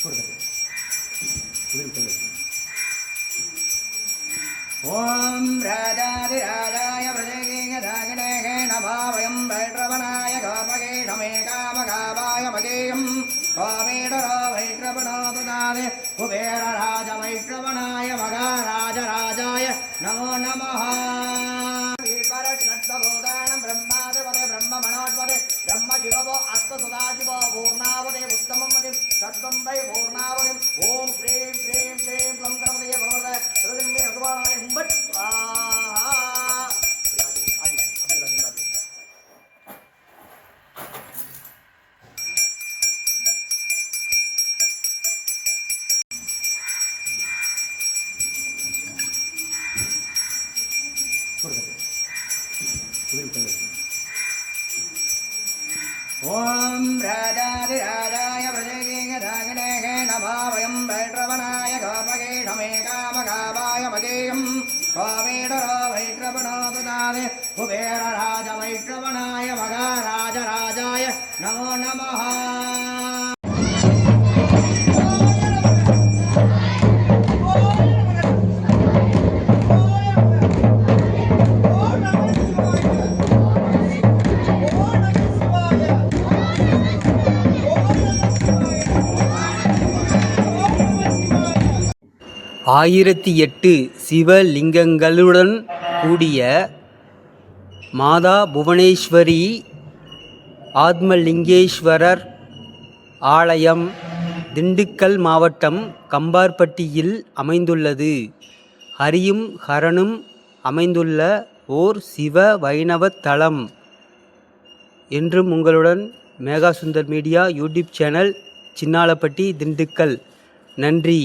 చూడకండి కుదిరిపోలేదు ఓం రాజాది రాజాయ ప్రజగేయదాగిణేహే నభావయం వైట్రవణాయ కామగేషమే కామగాభాయ మగేయం కామేడరో వైట్రవణోదాది కుబేరరాజ వైట్రవణాయ మగారాజ రాజాయ నమో నమః. ஓம் ராஜாதி ராஜாய பிரஜேகதாகிணேக நபாவயம் வைட்ரவனாய காமகே நமே காமகாபாய மகேயம். காமேடரோ வைட்ரவனோதுதாதே குபேரராஜ வைட்ரவனாய மகாராஜ ராஜாய. நமோ நமஹா. ஆயிரத்தி எட்டு சிவலிங்கங்களுடன் கூடிய மாதா புவனேஸ்வரி ஆத்மலிங்கேஸ்வரர் ஆலயம் திண்டுக்கல் மாவட்டம் கம்பார்பட்டியில் அமைந்துள்ளது. ஹரியும் ஹரனும் அமைந்துள்ள ஓர் சிவ வைணவ தலம் என்றும் உங்களுடன் Megha Sundar media YouTube channel Chinnalapatti Dindigul. நன்றி.